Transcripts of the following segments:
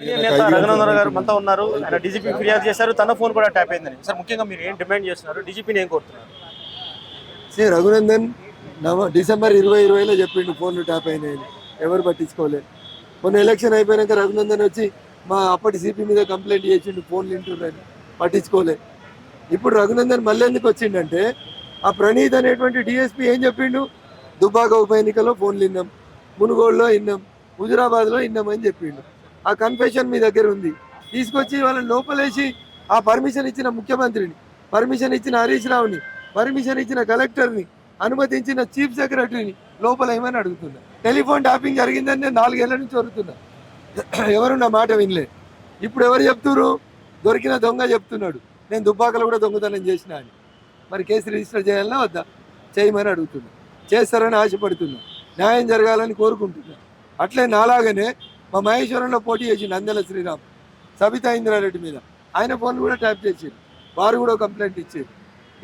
నేత రఘునందన్ గారు మనతో ఉన్నారు. ఆయన డీజీపీ ఫిర్యాదు చేశారు. తన ఫోన్ కూడా ట్యాప్ అయిందని సార్ ముఖ్యంగా మీరు ఏం డిమాండ్ చేస్తున్నారు? డీజీపీని ఏం కోరుతున్నారు? శ్రీ రఘునందన్ నవ డిసెంబర్ ఇరవై ఇరవైలో చెప్పిండు ఫోన్లు ట్యాప్ అయినాయని. ఎవరు పట్టించుకోలేదు మొన్న ఎలక్షన్ అయిపోయాక రఘునందన్ వచ్చి మా అప్పటి సిపి మీద కంప్లైంట్ చేసిండు ఫోన్లు వింటుండని. పట్టించుకోలే. ఇప్పుడు రఘునందన్ మళ్ళీ ఎందుకు వచ్చిండంటే ఆ ప్రణీత్ అనేటువంటి డిఎస్పీ ఏం చెప్పిండు? దుబ్బాక ఉప ఎన్నికలో ఫోన్లు విన్నాం మునుగోడులో విన్నాం హుజురాబాద్లో విన్నామని చెప్పిండు. ఆ కన్ఫెషన్ మీ దగ్గర ఉంది. తీసుకొచ్చి వాళ్ళని లోపలేసి ఆ పర్మిషన్ ఇచ్చిన ముఖ్యమంత్రిని పర్మిషన్ ఇచ్చిన హరీష్ రావుని పర్మిషన్ ఇచ్చిన కలెక్టర్ని అనుమతించిన చీఫ్ సెక్రటరీని లోపల ఏమని అడుగుతున్నా? టెలిఫోన్ ట్యాపింగ్ జరిగిందని నేను నాలుగేళ్ళ నుంచి అడుగుతున్నా. ఎవరు నా మాట వినలే. ఇప్పుడు ఎవరు చెప్తున్నారు దొరికిన దొంగ చెప్తున్నాడు. నేను దుబ్బాకలు కూడా దొంగతనం చేసిన అని మరి కేసు రిజిస్టర్ చేయాలన్నా వద్దా? చేయమని అడుగుతున్నా. చేస్తారని ఆశపడుతున్నా. న్యాయం జరగాలని కోరుకుంటున్నా. అట్లే నాలాగనే మా మహేశ్వరంలో పోటీ చేసిండు అందెల శ్రీరామ్. సబితా ఇంద్రారెడ్డి మీద. ఆయన ఫోన్ కూడా ట్యాప్ చేసిండు. వారు కూడా కంప్లైంట్ ఇచ్చారు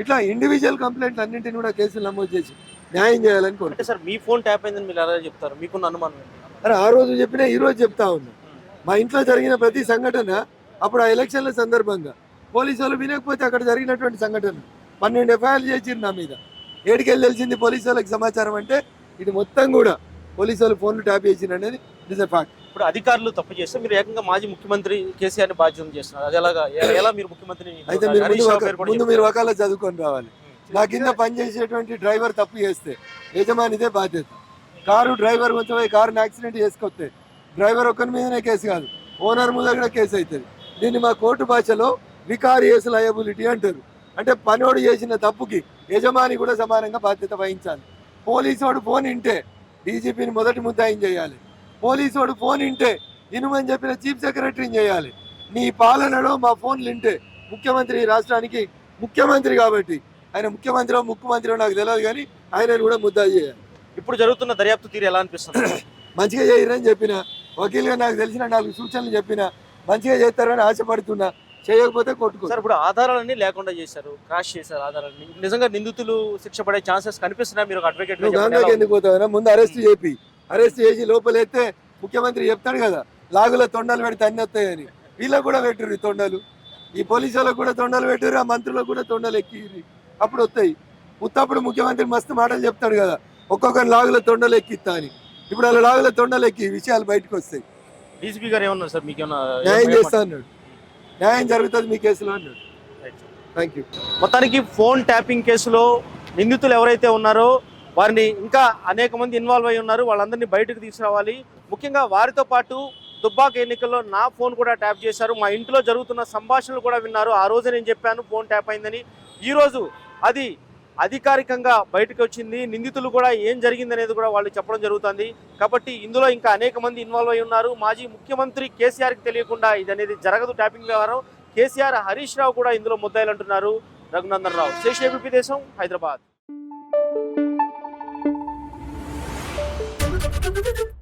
ఇట్లా ఇండివిజువల్ కంప్లైంట్లు అన్నింటిని కూడా కేసులు నమోదు చేసి న్యాయం చేయాలని కోరుకుంటున్నాను సార్ మీ ఫోన్ ట్యాప్ అయిందని మీరు ఎలా చెప్తారు? మీకున్న అనుమానం? అరే ఆ రోజు చెప్పినా ఈ రోజు చెప్తా ఉన్నా. మా ఇంట్లో జరిగిన ప్రతి సంఘటన అప్పుడు ఆ ఎలక్షన్ల సందర్భంగా పోలీసు వాళ్ళు వినకపోతే అక్కడ జరిగినటువంటి సంఘటన. పన్నెండు ఎఫ్ఐఆర్లు చేసిరు నా మీద. ఏడికెళ్ళి తెలిసింది పోలీసు వాళ్ళకి సమాచారం అంటే ఇది మొత్తం కూడా పోలీసు వాళ్ళు ఫోన్లు ట్యాప్ చేసిన అనేది ఇస్ ఫ్యాక్ట్ ఇప్పుడు అధికారులు తప్పు చేస్తే మీరు ఏకంగా మాజీ ముఖ్యమంత్రి కేసీఆర్ బాధ్యత చేస్తున్నారు. అది ఎలాగా? ఎలా మీరు ముఖ్యమంత్రిని అయితే ముందు మీరు. ఒకళ్ళ చదువుకొని రావాలి. నా కింద పనిచేసేటువంటి డ్రైవర్ తప్పు చేస్తే యజమానిదే బాధ్యత. కారు డ్రైవర్ కొంచెం కారుని యాక్సిడెంట్ చేసుకొస్తే డ్రైవర్ ఒక్కరి మీదనే కేసు కాదు ఓనర్ మీద కూడా కేసు అవుతుంది. దీన్ని మా కోర్టు భాషలో వికారియేస్ లయబిలిటీ అంటారు. అంటే పనోడు చేసిన తప్పుకి యజమాని కూడా సమానంగా బాధ్యత వహించాలి. పోలీసోడు ఫోన్ ఇంటే డీజీపీని మొదటి ముద్దాయిం చేయాలి. పోలీసోడు ఫోన్ ఇంటే ఇనుమని చెప్పిన చీఫ్ సెక్రటరీని చేయాలి. నీ పాలనలో మా ఫోన్లు ఇంటే ముఖ్యమంత్రి రాష్ట్రానికి ముఖ్యమంత్రి కాబట్టి ఆయన ముఖ్యమంత్రి ముఖ్యమంత్రి నాకు తెలియదు కానీ ఆయనను కూడా ముద్దా చేయాలి. ఇప్పుడు జరుగుతున్న దర్యాప్తు తీరు ఎలా అనిపిస్తుంది? మంచిగా చేయరని చెప్పిన వకీల్గా నాకు తెలిసిన నాలుగు సూచనలు చెప్పిన మంచిగా చేస్తారని ఆశపడుతున్నా చేయకపోతే కొట్టుకో. సార్ ఇప్పుడు ఆధారాలన్నీ లేకుండా చేశారు క్రాష్ చేశారు ఆధారాన్ని నిజంగా నిందితులు శిక్ష పడే ఛాన్సెస్ కనిపిస్తున్నాయి మీరు అడ్వకేట్ ఎందుకు పోతావు? ముందు అరెస్ట్ చేపి అరెస్ట్ చేసి లోపలెత్తే ముఖ్యమంత్రి చెప్తాడు కదా లాగులో తొండలు పెడితే అన్ని వస్తాయని. వీళ్ళకు కూడా పెట్టుర్రు ఈ తొండలు. ఈ పోలీసు వాళ్ళకు కూడా తొండలు పెట్టుర్రు ఆ మంత్రులకు కూడా తొండలు ఎక్కిర్రు. అప్పుడు వస్తాయి. ఉత్తప్పుడు ముఖ్యమంత్రి మస్తు మాటలు చెప్తాడు కదా ఒక్కొక్కరి లాగుల తొండలు ఎక్కిస్తా అని. ఇప్పుడు వాళ్ళ లాగుల తొండలు ఎక్కి విషయాలు బయటకు వస్తాయి. డీసీపీ గారు ఏమన్నారు సార్? మీకు న్యాయం చేస్తా అన్నాడు. న్యాయం జరుగుతుంది మీ కేసులో అన్నాడు. థ్యాంక్ యూ మొత్తానికి ఫోన్ ట్యాపింగ్ కేసులో నిందితులు ఎవరైతే ఉన్నారో వారిని ఇంకా అనేక మంది ఇన్వాల్వ్ అయి ఉన్నారు. వాళ్ళందరినీ బయటకు తీసుకురావాలి. ముఖ్యంగా వారితో పాటు దుబ్బాక ఎన్నికల్లో నా ఫోన్ కూడా ట్యాప్ చేశారు. మా ఇంట్లో జరుగుతున్న సంభాషణలు కూడా విన్నారు. ఆ రోజు నేను చెప్పాను ఫోన్ ట్యాప్ అయిందని. ఈరోజు అది అధికారికంగా బయటకు వచ్చింది. నిందితులు కూడా ఏం జరిగింది అనేది కూడా వాళ్ళు చెప్పడం జరుగుతుంది. కాబట్టి ఇందులో ఇంకా అనేక మంది ఇన్వాల్వ్ అయి ఉన్నారు. మాజీ ముఖ్యమంత్రి కేసీఆర్కి తెలియకుండా ఇది అనేది జరగదు ట్యాపింగ్ వ్యవహారం. కేసీఆర్ హరీష్ రావు కూడా ఇందులో ముద్దాయిలు అంటున్నారు రఘునందన్ రావు. శేష్ దేశం హైదరాబాద్. Thank you.